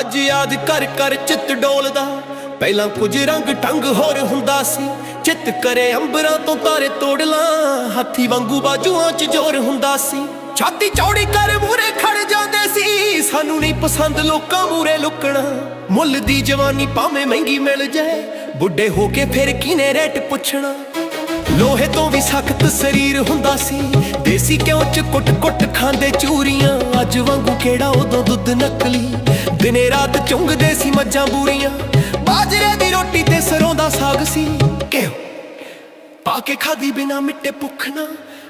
ਅੱਜ ਯਾਦ ਕਰ ਕਰ ਚਿੱਤ ਡੋਲਦਾ। ਪਹਿਲਾਂ ਕੁਝ ਰੰਗ ਟੰਗ ਹੋਰ ਹੁੰਦਾ ਸੀ। ਚਿੱਤ ਕਰੇ ਅੰਬਰਾਂ ਤੋਂ ਤਾਰੇ ਤੋੜ ਲਾਂ। ਹਾਥੀ ਵਾਂਗੂ ਬਾਜੂਆਂ 'ਚ ਜ਼ੋਰ ਹੁੰਦਾ ਸੀ। ਛਾਤੀ ਚੌੜੀ ਕਰ ਮੂਰੇ ਖੜ ਜਾਂਦੇ ਸੀ। ਸਾਨੂੰ ਨਹੀਂ ਪਸੰਦ ਲੋਕਾਂ ਮੂਰੇ ਲੁਕਣਾ। ਮੁੱਲ ਦੀ ਜਵਾਨੀ ਭਾਵੇਂ ਮਹਿੰਗੀ ਮਿਲ ਜਾਏ। ਬੁੱਢੇ ਹੋ ਕੇ ਫਿਰ ਕਿਨੇ ਰੇਟ ਪੁੱਛਣਾ? ਲੋਹੇ ਤੋਂ ਵੀ ਸਖਤ ਸਰੀਰ ਹੁੰਦਾ ਸੀ। ਦੇਸੀ ਘਿਓ ਚ ਕੁੱਟ-ਕੁੱਟ ਖਾਂਦੇ ਚੂਰੀਆਂ। ਅੱਜ ਵਾਂਗੂ ਕਿਹੜਾ ਉਦੋਂ ਦੁੱਧ ਨਕਲੀ? ਦਿਨੇ ਰਾਤ ਚੁੰਗਦੇ ਸੀ ਮੱਝਾਂ ਬੂਰੀਆਂ। ਬਾਜਰੇ ਦੀ ਰੋਟੀ ਤੇ ਸਰੋਂ ਦਾ ਸਾਗ ਸੀ। ਘਿਓ ਪਾ ਕੇ ਖਾਦੀ ਬਿਨਾ ਮਿੱਟੇ ਭੁੱਖਣਾ।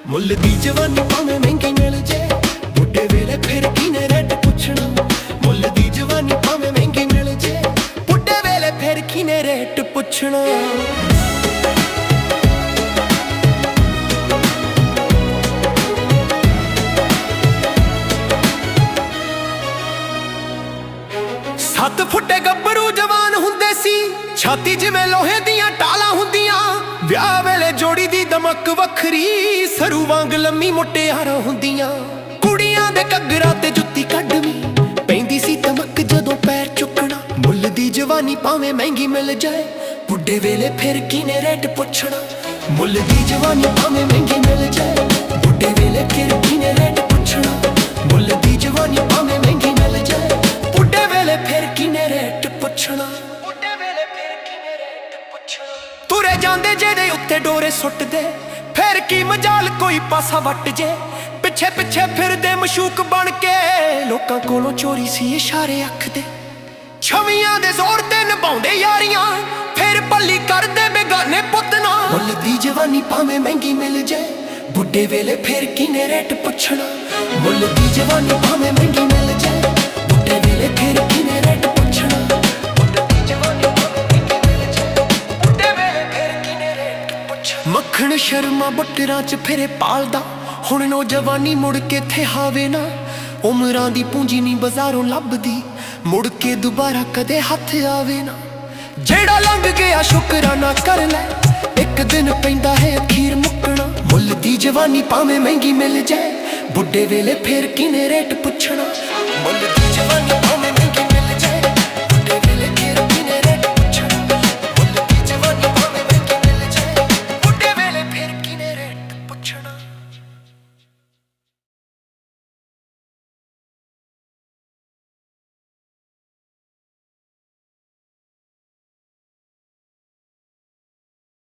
ਮੁੱਲ ਦੀ ਜਵਾਨੀ ਭਾਵੇਂ ਮਹਿੰਗੀ ਮਿਲ ਜੇ। ਬੁੱਢੇ ਵੇਲੇ ਫਿਰ ਕਿਨੇ ਰੇਟ ਪੁੱਛਣਾ? ਮੁੱਲ ਦੀ ਜਵਾਨੀ ਭਾਵੇਂ ਮਹਿੰਗੀ ਮਿਲ ਜੇ। ਬੁੱਢੇ ਵੇਲੇ ਫਿਰ ਕਿਨੇ ਰੇਟ ਪੁੱਛਣਾ? ਸੱਤ ਫੁੱਟੇ ਗੱਭਰੂ ਜਵਾਨ ਹੁੰਦੇ ਸੀ। ਛਾਤੀ ਜਿਵੇਂ ਲੋਹੇ ਦੀਆਂ ਟਾਲਾਂ ਹੁੰਦੀਆਂ। ਵਿਆਹ ਵੇਲੇ ਜੋੜੀ ਦੀ ਦਮਕ ਵੱਖਰੀ ਸਰੂ ਵਾਂਗ ਲੰਮੀ ਮੁਟਿਆਰਾਂ ਹੁੰਦੀਆਂ। ਕੁੜੀਆਂ ਦੇ ਘੱਗਰਾ ਤੇ ਜੁੱਤੀ ਕੱਢਵੀਂ, ਪੈਂਦੀ ਸੀ ਤਮਕ ਜਦੋਂ ਪੈਰ ਚੁੱਕਣਾ। ਮੁੱਲ ਦੀ ਜਵਾਨੀ ਭਾਵੇਂ ਮਹਿੰਗੀ ਮਿਲ ਜਾਏ, ਬੁੱਢੇ ਵੇਲੇ ਫਿਰ ਕਿਨੇ ਰੇਟ ਪੁੱਛਣਾ? ਮੁੱਲ ਦੀ ਜਵਾਨੀ ਭਾਵੇਂ ਮਹਿੰਗੀ ਮਿਲ ਜਾਏ, ਬੁੱਢੇ ਵੇਲੇ ਫਿਰ ਕਿਨੇ ਜਾਂਦੇ ਜਿਹਦੇ ਉੱਤੇ ਡੋਰੇ ਸੁੱਟਦੇ, ਫਿਰ ਕੀ ਮਜਾਲ ਕੋਈ ਪਾਸਾ ਵੱਟ ਜੇ? ਪਿੱਛੇ ਪਿੱਛੇ ਫਿਰਦੇ ਮਸ਼ੂਕ ਬਣ ਕੇ, ਲੋਕਾਂ ਕੋਲੋਂ ਚੋਰੀ ਸੀ ਇਸ਼ਾਰੇ ਅੱਖ ਦੇ ਛਵੀਆਂ ਦੇ ਜ਼ੋਰ ਤੇ ਨਿਭਾਉਂਦੇ ਯਾਰੀਆਂ, ਫਿਰ ਪੱਲੀ ਕਰਦੇ ਬੇਗਾਨੇ ਪੁੱਤ ਨਾ ਮੁੱਲ ਦੀ ਜਵਾਨੀ ਭਾਵੇਂ ਮਹਿੰਗੀ ਮਿਲ ਜਾਏ ਬੁੱਢੇ ਵੇਲੇ ਫੇਰ ਕਿਨੇ ਰੇਟ ਪੁੱਛਣਾ? ਮੁੱਲ ਦੀ ਜਵਾਨੀ ਭਾਵੇਂ ਮਹਿੰਗੀ ਮਿਲ ਜਾਏ ਮੱਖਣ ਸ਼ਰਮਾ ਬੁੱਟਰਾਂ 'ਚ ਫਿਰੇ ਪਾਲਦਾ। ਹੁਣ ਨੌਜਵਾਨੀ ਮੁੜ ਕੇ ਥੇ ਹਾਵੇ ਨਾ। ਉਮਰਾਂ ਦੀ ਪੂੰਜੀ ਨਹੀਂ ਬਾਜ਼ਾਰੋਂ ਲੱਭਦੀ। ਮੁੜ ਕੇ ਦੁਬਾਰਾ ਕਦੇ ਹੱਥ ਆਵੇ ਨਾ। ਜਿਹੜਾ ਲੰਘ ਗਿਆ ਸ਼ੁਕਰਾਨਾ ਕਰ ਲੈ। ਇੱਕ ਦਿਨ ਪੈਂਦਾ ਹੈ ਅਖੀਰ ਮੁੱਕਣਾ। ਮੁੱਲ ਦੀ ਜਵਾਨੀ ਭਾਵੇਂ ਮਹਿੰਗੀ ਮਿਲ ਜਾਏ। ਬੁੱਢੇ ਵੇਲੇ ਫੇਰ ਕਿਨੇ ਰੇਟ ਪੁੱਛਣਾ?